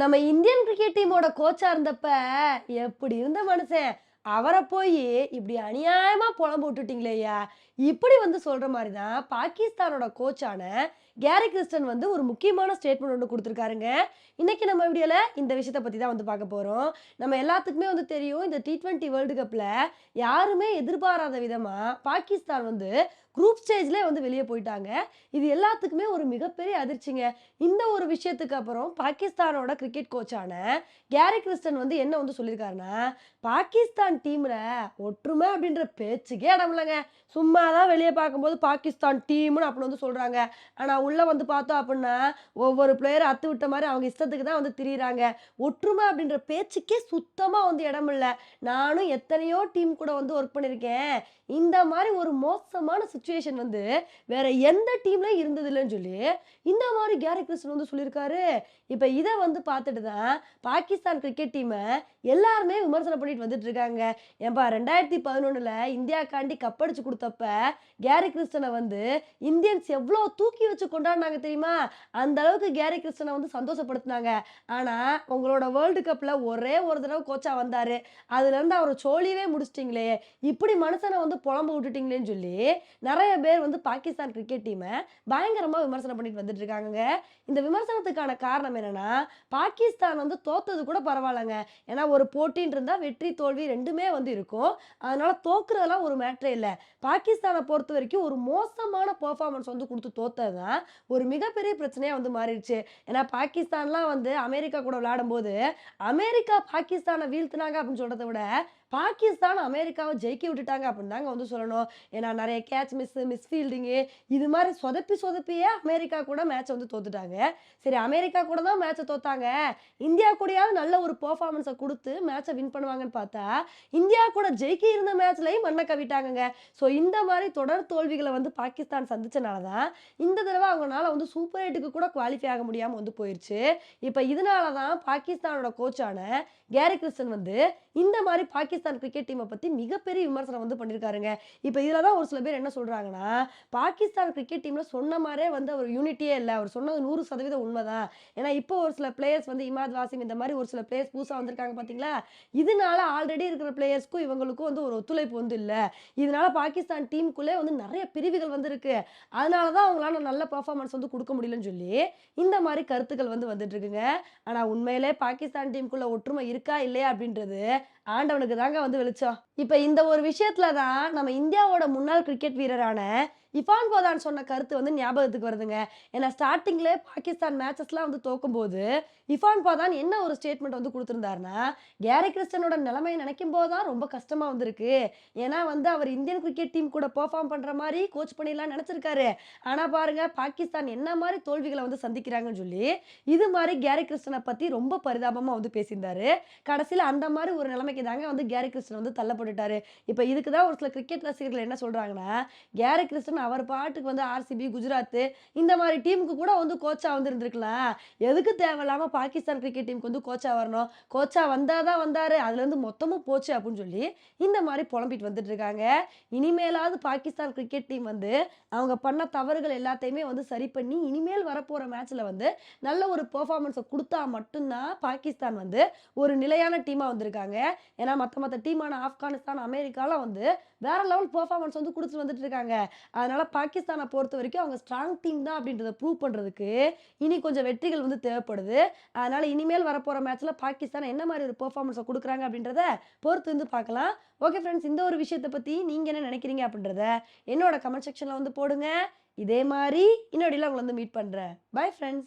நம்ம Indian cricket டீமோட கோச்சா இருந்தப்ப எப்படி இருந்த மனுஷன்? அவரை போய் இப்படி அநியாயமா புலம்பு விட்டுட்டீங்களேயா இப்படி வந்து சொல்ற மாதிரி தான் பாகிஸ்தானோட கோச்சான கேரி கிறிஸ்டன் வந்து ஒரு முக்கியமான ஸ்டேட்மெண்ட் ஒன்று கொடுத்துருக்காருங்க. இன்னைக்கு நம்ம வீடியோவில் இந்த விஷயத்தை பற்றி தான் வந்து பார்க்க போகிறோம் நம்ம எல்லாத்துக்குமே வந்து தெரியும் இந்த டி ட்வெண்ட்டி வேர்ல்டு கப்பில் யாருமே எதிர்பாராத விதமாக பாகிஸ்தான் வந்து குரூப் ஸ்டேஜ்ல வந்து வெளியே போயிட்டாங்க. இது எல்லாத்துக்குமே ஒரு மிகப்பெரிய அதிர்ச்சிங்க. இந்த ஒரு விஷயத்துக்கு அப்புறம் பாகிஸ்தானோட கிரிக்கெட் கோச்சான கேரி கிறிஸ்டன் வந்து என்ன வந்து சொல்லியிருக்காருன்னா பாகிஸ்தான் டீமில் ஒற்றுமை அப்படின்ற பேச்சுக்கே இடம் இல்லைங்க. சும்மா தான் வெளியே பார்க்கும்போது பாகிஸ்தான் டீம்னு அப்படின்னு வந்து சொல்கிறாங்க ஆனால் உள்ளே வந்து பார்த்தோம் அப்படின்னா ஒவ்வொரு பிளேயர் அத்து விட்ட மாதிரி அவங்க இஷ்டத்துக்கு தான் வந்து திரியிறாங்க. ஒற்றுமை அப்படின்ற பேச்சுக்கே சுத்தமாக வந்து இடம் இல்லை. நானும் எத்தனையோ டீம் கூட வந்து ஒர்க் பண்ணியிருக்கேன். இந்த மாதிரி ஒரு மோசமான சுச்சுவேஷன் சுச்சுவேஷன் வந்து வேற எந்த டீம்லயும் இருந்தது இல்லைன்னு சொல்லி இந்த மாதிரி கேரி கிறிஸ்டன் வந்து சொல்லியிருக்காரு. இப்போ இதை வந்து பார்த்துட்டு தான் பாகிஸ்தான் கிரிக்கெட் டீமை எல்லாருமே விமர்சனம் பண்ணிட்டு வந்துட்டு இருக்காங்க ஏன்பா ரெண்டாயிரத்தி பதினொன்றில் இந்தியாக்காண்டி கப்படிச்சு கொடுத்தப்ப கேரி கிறிஸ்டனை வந்து இந்தியன்ஸ் எவ்வளோ தூக்கி வச்சு கொண்டாடினாங்க தெரியுமா? அந்த அளவுக்கு கேரி கிறிஸ்டனை வந்து சந்தோஷப்படுத்தினாங்க. ஆனால் உங்களோட வேர்ல்டு கப்பில் ஒரே ஒரு தடவை கோச்சா வந்தார். அதுலேருந்து அவர் சோழியவே முடிச்சிட்டிங்களே. இப்படி மனுஷனை வந்து புலம்பு விட்டுட்டீங்களேன்னு சொல்லி நிறைய பேர் வந்து பாகிஸ்தான் கிரிக்கெட் டீமை பயங்கரமாக விமர்சனம் பண்ணிட்டு வந்துட்டு இருக்காங்க இந்த விமர்சனத்துக்கான காரணம் என்னன்னா பாகிஸ்தான் வந்து தோத்தது கூட பரவாயில்லைங்க. ஏன்னா ஒரு போட்டின்னு இருந்தால் வெற்றி தோல்வி ரெண்டுமே வந்து இருக்கும். அதனால தோக்குறதெல்லாம் ஒரு மேட்ரே இல்லை. பாகிஸ்தானை பொறுத்த வரைக்கும் ஒரு மோசமான பெர்ஃபார்மன்ஸ் வந்து கொடுத்து தோத்தது தான் ஒரு மிகப்பெரிய பிரச்சனையாக வந்து மாறிடுச்சு. ஏன்னா பாகிஸ்தான்லாம் வந்து அமெரிக்கா கூட விளையாடும்போது அமெரிக்கா பாகிஸ்தானை வீழ்த்தினாங்க அப்படின்னு சொல்றதை விட பாகிஸ்தான் அமெரிக்காவை ஜெயிக்க விட்டுட்டாங்க அப்படின்னு தாங்க வந்து சொல்லணும். ஏன்னா நிறைய கேட்ச் மிஸ் மிஸ் ஃபீல்டிங்கு இது மாதிரி சொதப்பி சொதப்பியே அமெரிக்கா கூட மேட்ச் வந்து தோத்துட்டாங்க. சரி அமெரிக்கா கூட தான் மேட்சை தோத்தாங்க. இந்தியா கூடயாவது நல்ல ஒரு பர்ஃபார்மன்ஸை கொடுத்து மேட்சை வின் பண்ணுவாங்கன்னு பார்த்தா இந்தியா கூட ஜெயிக்க இருந்த மேட்ச்லையும் மண்ணை கவிட்டாங்கங்க. ஸோ இந்த மாதிரி தொடர் தோல்விகளை வந்து பாகிஸ்தான் சந்திச்சனால தான் இந்த தடவை அவங்களால வந்து சூப்பர் எயிட்டுக்கு கூட குவாலிஃபை ஆக முடியாமல் வந்து போயிடுச்சு இப்போ இதனால தான் பாகிஸ்தானோட கோச்சான கேரி கிறிஸ்டன் வந்து இந்த மாதிரி பாகிஸ்தான் கிரிக்கெட் டீமை பற்றி மிகப்பெரிய விமர்சனம் வந்து பண்ணியிருக்காருங்க இப்போ இதில் தான் ஒரு சில பேர் என்ன சொல்கிறாங்கன்னா பாகிஸ்தான் கிரிக்கெட் டீமில் சொன்ன மாதிரியே வந்து அவர் யூனிட்டியே இல்லை. அவர் சொன்னது நூறு சதவீதம் உண்மைதான். ஏன்னா இப்போ ஒரு சில பிளேயர்ஸ் வந்து இமாத் வாசிம் இந்த மாதிரி ஒரு சில பிளேயர்ஸ் புதுசாக வந்திருக்காங்க பார்த்தீங்களா இதனால ஆல்ரெடி இருக்கிற பிளேயர்ஸ்க்கும் இவங்களுக்கும் வந்து ஒரு ஒத்துழைப்பு வந்து இல்லை. இதனால பாகிஸ்தான் டீமுக்குள்ளே வந்து நிறைய பிரிவுகள் வந்து இருக்கு அதனால தான் அவங்களால நல்ல பர்ஃபார்மன்ஸ் வந்து கொடுக்க முடியலன்னு சொல்லி இந்த மாதிரி கருத்துக்கள் வந்து வந்துட்டு இருக்குங்க. ஆனால் உண்மையிலே பாகிஸ்தான் டீமுக்குள்ள ஒற்றுமை இருக்கா இல்லையா அப்படின்றது ஆண்டவனுக்கு தான் தாங்க வந்து வெளிச்சம் இப்போ இந்த ஒரு விஷயத்துல தான் நம்ம இந்தியாவோட முன்னாள் கிரிக்கெட் வீரரான இஃபான் போதான் சொன்ன கருத்து வந்து ஞாபகத்துக்கு வருதுங்க. ஏன்னா ஸ்டார்டிங்கில் பாகிஸ்தான் மேட்சஸ்லாம் வந்து தோக்கும்போது இஃபான் போதான் என்ன ஒரு ஸ்டேட்மெண்ட் வந்து கொடுத்துருந்தாருன்னா கேரி கிறிஸ்டனோட நிலைமையை நினைக்கும் போது தான் ரொம்ப கஷ்டமாக வந்திருக்கு. ஏன்னா வந்து அவர் இந்தியன் கிரிக்கெட் டீம் கூட பெர்ஃபார்ம் பண்ணுற மாதிரி கோச் பண்ணிடலாம் நினச்சிருக்காரு. ஆனால் பாருங்க பாகிஸ்தான் என்ன மாதிரி தோல்விகளை வந்து சந்திக்கிறாங்கன்னு சொல்லி இது மாதிரி கேரி கிறிஸ்டனை பற்றி ரொம்ப பரிதாபமாக வந்து பேசியிருந்தாரு. கடைசியில் அந்த மாதிரி ஒரு நிலைமைக்கு தாங்க வந்து கேரி கிறிஸ்டன் வந்து தள்ளப்பட்டுட்டாரு. இப்போ இதுக்கு தான் ஒரு சில கிரிக்கெட் ரசிகர்கள் என்ன சொல்கிறாங்கன்னா கேரி கிறிஸ்டன் அவர் பாட்டுக்கு வந்து ஆர்சிபி குஜராத் இந்த மாதிரி டீமுக்கு கூட வந்து கோச்சா வந்துருந்துருக்கலாம் எதுக்கு தேவையில்லாமல் பாகிஸ்தான் கிரிக்கெட் டீமுக்கு வந்து கோச்சா வரணும்? கோச்சா வந்தாதான் வந்தாரு. அதுல இருந்து மொத்தமும் போச்சு அப்படின்னு சொல்லி இந்த மாதிரி புலம்பிட்டு வந்துட்டு இருக்காங்க. இனிமேலாவது பாகிஸ்தான் கிரிக்கெட் டீம் வந்து அவங்க பண்ண தவறுகள் எல்லாத்தையுமே வந்து சரி பண்ணி இனிமேல் வரப்போற மேட்ச்ல வந்து நல்ல ஒரு பெர்ஃபார்மன்ஸை கொடுத்தா மட்டும்தான் பாகிஸ்தான் வந்து ஒரு நிலையான டீமாக வந்திருக்காங்க. ஏன்னா மற்ற மற்ற டீமான ஆப்கானிஸ்தான் அமெரிக்காலாம் வந்து வேற லெவல் பெர்ஃபார்மன்ஸ் வந்து கொடுத்துட்டு வந்துட்டு இருக்காங்க. அதனால் பாகிஸ்தானை பொறுத்த வரைக்கும் அவங்க ஸ்ட்ராங் டீம் தான் அப்படின்றத ப்ரூவ் பண்ணுறதுக்கு இனி கொஞ்சம் வெற்றிகள் வந்து தேவைப்படுது. அதனால் இனிமேல் வரப்போகிற மேட்ச்சில் பாகிஸ்தான் என்ன மாதிரி ஒரு பெர்ஃபார்மன்ஸை கொடுக்குறாங்க அப்படின்றத பொறுத்து வந்து பார்க்கலாம். ஓகே ஃப்ரெண்ட்ஸ் இந்த ஒரு விஷயத்தை பற்றி நீங்கள் என்ன நினைக்கிறீங்க அப்படின்றத என்னோட கமெண்ட் செக்ஷனில் வந்து போடுங்க. இதே மாதிரி இன்னொடியில் உங்களை வந்து மீட் பண்ணுறேன் பை ஃப்ரெண்ட்ஸ்